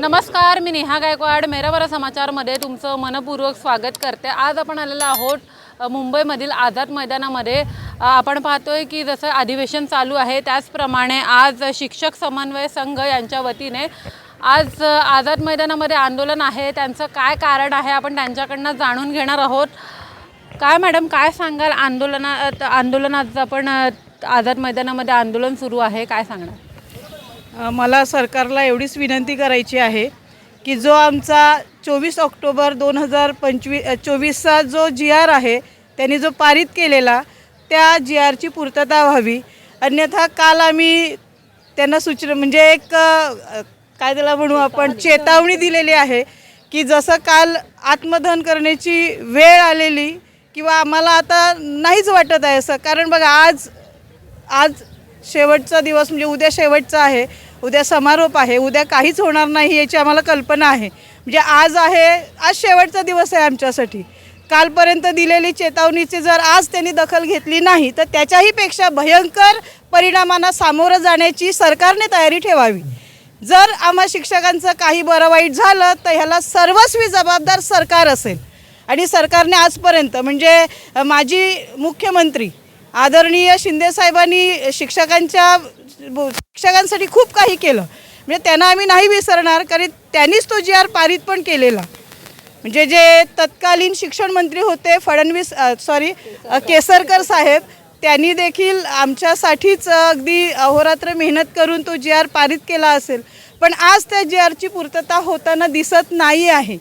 नमस्कार मी नेहा गायकवाड मेराबरा समाचारमध्ये तुमचं मनपूर्वक स्वागत करते. आज आपण आलेलो आहोत मुंबईमधील आझाद मैदानामध्ये. आपण पाहतोय की जसं अधिवेशन चालू आहे त्याचप्रमाणे आज शिक्षक समन्वय संघ यांच्या वतीने आज आझाद मैदानामध्ये आंदोलन आहे. त्यांचं काय कारण आहे आपण त्यांच्याकडनं जाणून घेणार आहोत. काय मॅडम काय सांगाल? आंदोलनात आंदोलनात आपण आझाद मैदानामध्ये आंदोलन सुरू आहे काय सांगणार? मला सरकारला एवढीच विनंती करायची आहे की जो आमचा चोवीस ऑक्टोबर दोन हजार पंचवी चोवीसचा जो जी आर आहे त्यांनी जो पारित केलेला त्या जी आरची पूर्तता व्हावी. अन्यथा काल आम्ही त्यांना सूचना म्हणजे एक काय त्याला म्हणू आपण चेतावणी दिलेली आहे की जसं काल आत्मदहन करण्याची वेळ आलेली किंवा आम्हाला आता नाहीच वाटत आहे असं. कारण बघा आज आज शेवटचा दिवस म्हणजे उद्या शेवटचा आहे. उद्या समारोप आहे उद्या काहीच होणार नाही याची आम्हाला कल्पना आहे. म्हणजे आज आहे आज शेवटचा दिवस आहे आमच्यासाठी. कालपर्यंत दिलेली चेतावणीची जर आज त्यांनी दखल घेतली नाही तर त्याच्याही पेक्षा भयंकर परिणामांना सामोरं जाण्याची सरकारने तयारी ठेवावी. जर आम्हा शिक्षकांचं काही बरं वाईट झालं तर ह्याला सर्वस्वी जबाबदार सरकार असेल. आणि सरकारने आजपर्यंत म्हणजे माजी मुख्यमंत्री आदरणीय शिंदेसाहेबांनी शिक्षकांच्या शिक्षकांसाठी खूप काही केलं. म्हणजे त्यांना आम्ही नाही विसरणार कारण त्यांनीच तो जी आर पारित पण केलेला. म्हणजे जे तत्कालीन शिक्षण मंत्री होते फडणवीस सॉरी केसरकर साहेब त्यांनी देखील आमच्यासाठीच अगदी अहोरात्र मेहनत करून तो जी आर पारित केला असेल. पण आज त्या जी आरची पूर्तता होताना दिसत नाही आहे.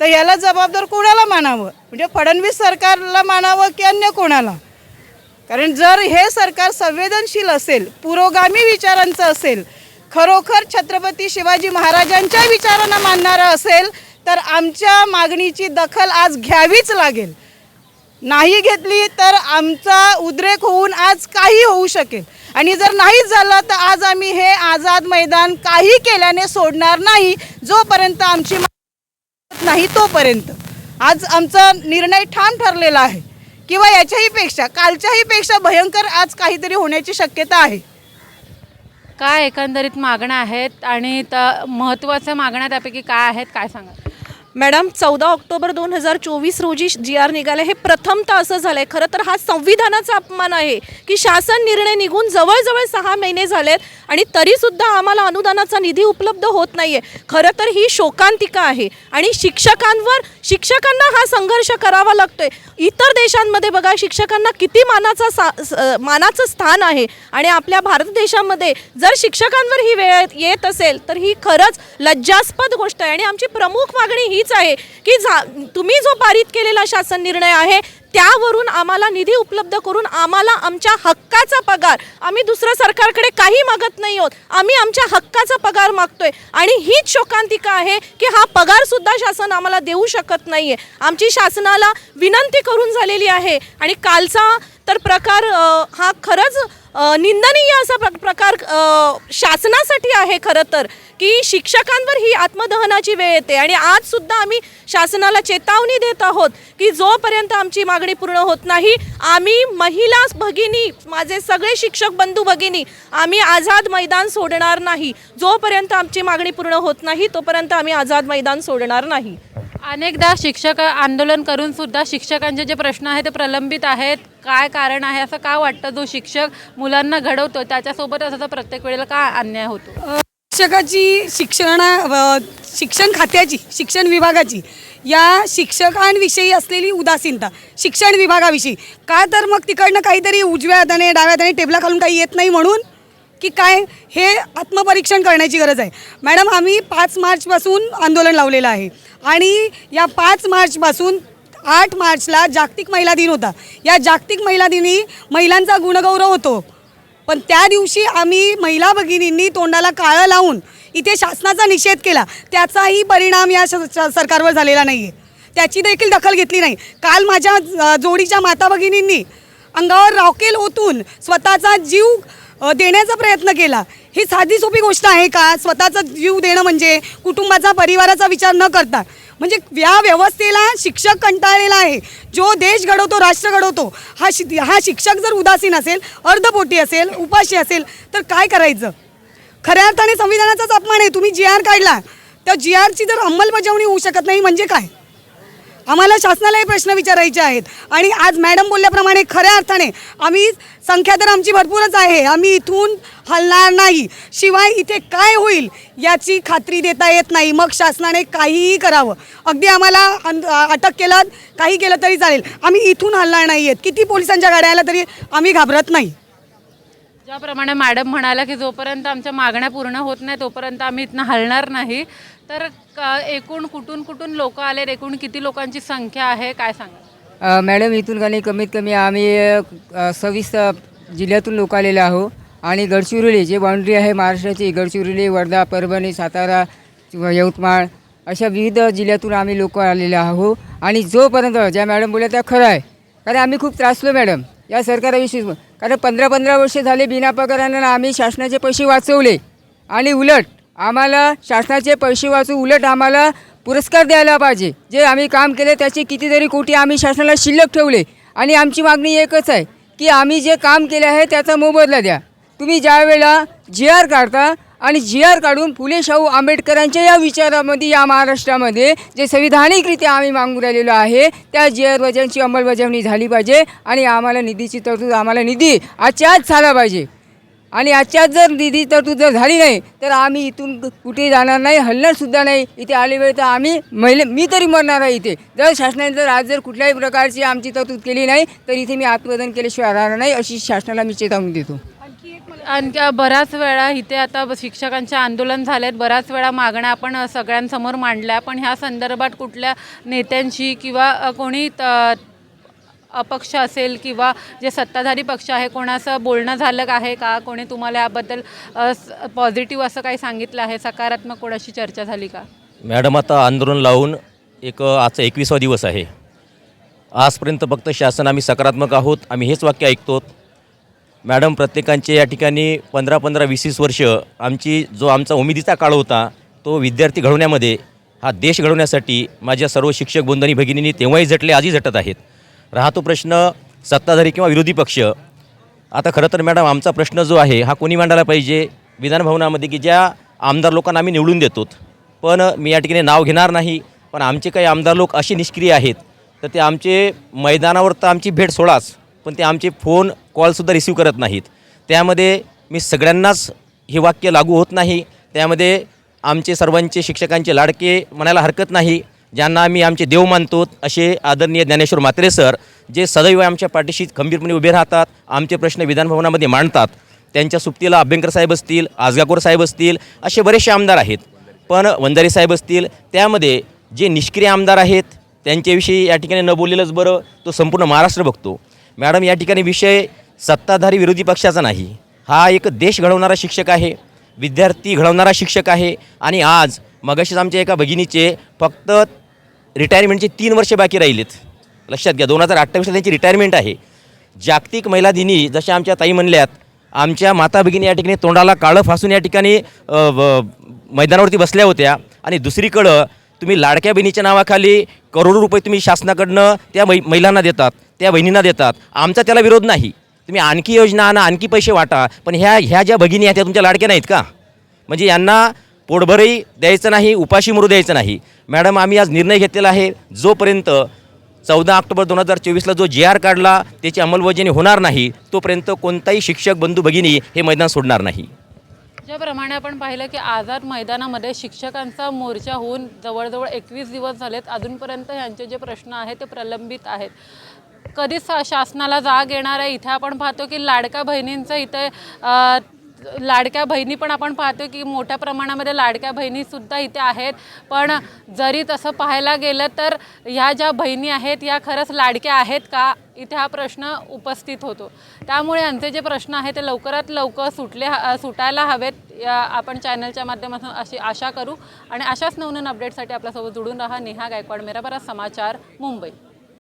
तर याला जबाबदार कोणाला मानावं? म्हणजे फडणवीस सरकारला मानावं की अन्य कोणाला? कारण जर हे सरकार संवेदनशील असेल पुरोगामी विचारांचं असेल खरोखर छत्रपती शिवाजी महाराजांच्या विचारांना मानणारं असेल तर आमच्या मागणीची दखल आज घ्यावीच लागेल. नाही घेतली तर आमचा उद्रेक होऊन आज काही होऊ शकेल. आणि जर नाहीच झालं तर आज आम्ही हे आझाद मैदान काही केल्याने सोडणार नाही जोपर्यंत आमची नाही तोपर्यंत. आज आमचा निर्णय ठाम ठरलेला आहे. किंवा याच्याही पेक्षा कालच्याही पेक्षा भयंकर आज काहीतरी होण्याची शक्यता आहे. काय एकंदरीत मागण्या आहेत आणि त महत्त्वाच्या मागण्या त्यापैकी काय आहेत काय सांगा मॅडम चौदा ऑक्टोबर दोन हजार चोवीस रोजी जी आर निघाले. हे प्रथमतः असं झालं आहे खरं तर हा संविधानाचा अपमान आहे की शासन निर्णय निघून जवळजवळ सहा महिने झालेत आणि तरीसुद्धा आम्हाला अनुदानाचा निधी उपलब्ध होत नाही आहे खरं तर ही शोकांतिका आहे आणि शिक्षकांवर शिक्षकांना हा संघर्ष करावा लागतोय. इतर देशांमध्ये बघा शिक्षकांना किती मानाचा सा मानाचं स्थान आहे आणि आपल्या भारत देशामध्ये जर शिक्षकांवर ही वेळ येत असेल तर ही खरंच लज्जास्पद गोष्ट आहे आणि आमची प्रमुख मागणी ही हीच आहे की झा तुम्ही जो पारित केलेला शासन निर्णय आहे त्यावरून आम्हाला निधी उपलब्ध करून आम्हाला आमच्या हक्काचा पगार आम्ही दुसऱ्या सरकारकडे काही मागत नाही आहोत आम्ही आमच्या हक्काचा पगार मागतोय. आणि हीच शोकांतिका आहे की हा पगार सुद्धा शासन आम्हाला देऊ शकत नाही आहे आमची शासनाला विनंती करून झालेली आहे. आणि कालचा तर प्रकार हा खरंच निंदनीय असा प्र- प्रकार शासनासाठी आहे खरं तर की शिक्षकांवर ही आत्मदहनाची वेळ येते. आणि आज सुद्धा आम्ही शासनाला चेतावणी देत आहोत की जोपर्यंत आमची मागणी पूर्ण होत नाही आम्ही महिला भगिनी माझे सगळे शिक्षक बंधू भगिनी आम्ही आझाद मैदान सोडणार नाही. जोपर्यंत आमची मागणी पूर्ण होत नाही तोपर्यंत आम्ही आझाद मैदान सोडणार नाही. अनेकदा शिक्षक आंदोलन करून सुद्धा शिक्षकांचे जे प्रश्न आहेत ते प्रलंबित आहेत. काय कारण आहे असं का वाटतं जो शिक्षक मुलांना घडवतो त्याच्यासोबत असं प्रत्येक वेळेला का अन्याय होतो? शिक्षकाची शिक्षण शिक्षण खात्याची शिक्षण विभागाची या शिक्षकांविषयी असलेली उदासीनता शिक्षण विभागाविषयी. का तर मग तिकडनं काहीतरी उजव्या हाताने डाव्या हाताने टेबला खालून काही येत नाही म्हणून की काय हे आत्मपरीक्षण करण्याची गरज आहे. मॅडम आम्ही पाच मार्चपासून आंदोलन लावलेलं आहे. आणि या पाच मार्चपासून आठ मार्चला जागतिक महिला दिन होता. या जागतिक महिला दिनी महिलांचा गुणगौरव होतो. पण त्या दिवशी आम्ही महिला भगिनींनी तोंडाला काळं लावून इथे शासनाचा निषेध केला. त्याचाही परिणाम या श- सरकारवर झालेला नाही आहे त्याची देखील दखल घेतली नाही. काल माझ्या जोडीच्या माता भगिनींनी अंगावर रॉकेल ओतून स्वतःचा जीव देण्याचा प्रयत्न केला. ही साधी सोपी गोष्ट आहे का? स्वतःचा जीव देणं म्हणजे कुटुंबाचा परिवाराचा विचार न करता. म्हणजे या व्यवस्थेला शिक्षक कंटाळलेला आहे. जो देश घडवतो राष्ट्र घडवतो हा शि हा शिक्षक जर उदासीन असेल अर्धपोटी असेल उपाशी असेल तर काय करायचं? खऱ्या अर्थाने संविधानाचाच अपमान आहे. तुम्ही जी आर काढला त्या जी आरची जर अंमलबजावणी होऊ शकत नाही म्हणजे काय? आम्हाला शासनालाही प्रश्न विचारायचे आहेत. आणि आज मॅडम बोलल्याप्रमाणे खऱ्या अर्थाने आम्ही संख्या तर आमची भरपूरच आहे. आम्ही इथून हलणार नाही. शिवाय इथे काय होईल याची खात्री देता येत नाही. मग शासनाने काहीही करावं. अगदी आम्हाला अटक केलं काही केलं तरी चालेल. आम्ही इथून हलणार नाही आहेत किती पोलिसांच्या गाड्या आल्या तरी आम्ही घाबरत नाही. ज्याप्रमाणे मॅडम म्हणाल्या की जोपर्यंत आमच्या मागण्या पूर्ण होत नाही तोपर्यंत आम्ही इथनं हलणार नाही. तर क- एकूण कुठून कुठून लोक आलेत? एकूण किती लोकांची संख्या आहे? काय सांगा अ, मॅडम इथून काही कमीत कमी आम्ही अ, सव्वीस अ, जिल्ह्यातून लोक आलेले आहो आणि गडचिरोली जे बाउंड्री आहे महाराष्ट्राची गडचिरोली वर्धा परभणी सातारा किंवा यवतमाळ अशा विविध जिल्ह्यातून आम्ही लोक आलेले आहो आणि जोपर्यंत ज्या मॅडम बोलल्या त्या खरं आहे. कारण आम्ही खूप त्रासलो मॅडम. या सरकाराविषयी कारण पंधरा पंधरा वर्षे झाले बिना पगारानं आम्ही शासनाचे पैसे वाचवले. आणि उलट आम्हाला शासनाचे पैसे वाचून उलट आम्हाला पुरस्कार द्यायला पाहिजे. जे आम्ही काम केले त्याचे कितीतरी कोटी आम्ही शासनाला शिल्लक ठेवले. आणि आमची मागणी एकच आहे की आम्ही जे काम केले आहे त्याचा मोबदला द्या. तुम्ही ज्या वेळेला जी आर काढता आणि जी आर काढून फुले शाहू आंबेडकरांच्या या विचारामध्ये या महाराष्ट्रामध्ये जे संविधानिकरित्या आम्ही मागून राहिलेलो आहे त्या जी आर वजनची अंमलबजावणी झाली पाहिजे आणि आम्हाला निधीची तरतूद आम्हाला निधी आजच्या आज झाला पाहिजे. आणि आजच्याच जर निधी तरतूद जर झाली नाही तर आम्ही इथून कुठे जाणार नाही हलणारसुद्धा नाही. इथे आले वेळ तर आम्ही महिले मी तरी मरणार आहे इथे. जर शासनाने जर आज जर कुठल्याही प्रकारची आमची तरतूद केली नाही तर इथे मी आत्मदन केल्याशिवाय राहणार नाही अशी शासनाला मी चेतावणी देतो. आणखी बऱ्याच वेळा इथे आता शिक्षकांचे आंदोलन झालेत. बऱ्याच वेळा मागण्या आपण सगळ्यांसमोर मांडल्या. पण ह्या संदर्भात कुठल्या नेत्यांशी किंवा कोणी त- अपक्ष असेल किंवा जे सत्ताधारी पक्ष आहे कोणाचं बोलणं झालं आहे का? कोणी तुम्हाला याबद्दल पॉझिटिव्ह असं काही सांगितलं आहे? सकारात्मक कोणाशी चर्चा झाली का? मॅडम आता आंदोलन लावून एक आजचा एकविसावा दिवस आहे. आजपर्यंत फक्त शासन आम्ही सकारात्मक आहोत. आम्ही हेच वाक्य ऐकतो मॅडम प्रत्येकांचे या ठिकाणी पंधरा पंधरा वीस वीस वर्ष आमची जो आमचा उमेदीचा काळ होता तो विद्यार्थी घडवण्यामध्ये हा देश घडवण्यासाठी माझ्या सर्व शिक्षक बंधनी भगिनींनी तेव्हाही झटले आजही झटत आहेत. राहतो प्रश्न सत्ताधारी किंवा विरोधी पक्ष. आता खरं तर मॅडम आमचा प्रश्न जो आहे हा कोणी मांडायला पाहिजे? विधानभवनामध्ये की ज्या आमदार लोकांना आम्ही निवडून देतो. पण मी या ठिकाणी नाव घेणार नाही पण आमचे काही आमदार लोक असे निष्क्रिय आहेत तर ते आमचे मैदानावर तर आमची भेट सोडाच. पण ते आमचे फोन कॉलसुद्धा रिसीव करत नाहीत. त्यामध्ये मी सगळ्यांनाच हे वाक्य लागू होत नाही. त्यामध्ये आमचे सर्वांचे शिक्षकांचे लाडके म्हणायला हरकत नाही. ज्यांना आम्ही आमचे देव मानतो असे आदरणीय ज्ञानेश्वर म्हात्रे सर जे सदैव आमच्या पाठीशी खंबीरपणे उभे राहतात आमचे प्रश्न विधानभवनामध्ये मांडतात. त्यांच्या सुप्तीला अभ्यंकर साहेब असतील आजगाकोर साहेब असतील असे बरेचसे आमदार आहेत. पण वंजारी साहेब असतील त्यामध्ये जे निष्क्रिय आमदार आहेत त्यांच्याविषयी या ठिकाणी न बोललेलंच बरं तो संपूर्ण महाराष्ट्र बघतो. मॅडम या ठिकाणी विषय सत्ताधारी विरोधी पक्षाचा नाही. हा एक देश घडवणारा शिक्षक आहे विद्यार्थी घडवणारा शिक्षक आहे आणि आज मगाशीच आमच्या एका भगिनीचे फक्त रिटायरमेंटचे तीन वर्ष बाकी राहिलेत. लक्षात घ्या दोन हजार अठ्ठावीसला त्यांची रिटायरमेंट आहे. जागतिक महिला दिनी जशा आमच्या ताई म्हणल्यात आमच्या माता भगिनी या ठिकाणी तोंडाला काळं फासून या ठिकाणी व- मैदानावरती बसल्या होत्या आणि दुसरीकडं तुम्ही लाडक्या बहिणीच्या नावाखाली करोडो रुपये तुम्ही शासनाकडनं त्या मै महिलांना देतात त्या बहिणींना देतात. आमचा त्याला विरोध नाही. तुम्ही आणखी योजना आणा आणखी पैसे वाटा पण ह्या ह्या ज्या भगिनी आहेत त्या तुमच्या लाडक्या नाहीत का? म्हणजे यांना पोटभरही द्यायचं नाही उपाशी मरू द्यायचं नाही. मॅडम आम्ही आज निर्णय घेतलेला आहे जोपर्यंत चौदा ऑक्टोबर दोन हजार चोवीसला जो जी आर काढला त्याची अंमलबजावणी होणार नाही तोपर्यंत कोणताही शिक्षक बंधू भगिनी हे मैदान सोडणार नाही. ज्याप्रमाणे आपण पाहिलं की आझाद मैदानामध्ये शिक्षकांचा मोर्चा होऊन जवळजवळ एकवीस दिवस झालेत. अजूनपर्यंत ह्यांचे जे प्रश्न आहेत ते प्रलंबित आहेत. कधीच शासनाला जाग येणार आहे? इथे आपण पाहतो की लाडक्या बहिणींचं इथे लाडक्या बहिणी पण आपण पाहतो की मोठ्या प्रमाणामध्ये लाडक्या बहिणीसुद्धा इथे आहेत. पण जरी तसं पाहायला गेलं तर ह्या ज्या बहिणी आहेत या खरंच लाडक्या आहेत का? इथे हा प्रश्न उपस्थित होतो. त्यामुळे यांचे जे प्रश्न आहेत ते लवकरात लवकर सुटले सुटायला हवेत. या आपण चॅनलच्या माध्यमातून अशी आशा करू. आणि अशाच नवनवीन अपडेटसाठी आपल्यासोबत जुडून राहा नेहा गायकवाड मेरा बरा समाचार मुंबई.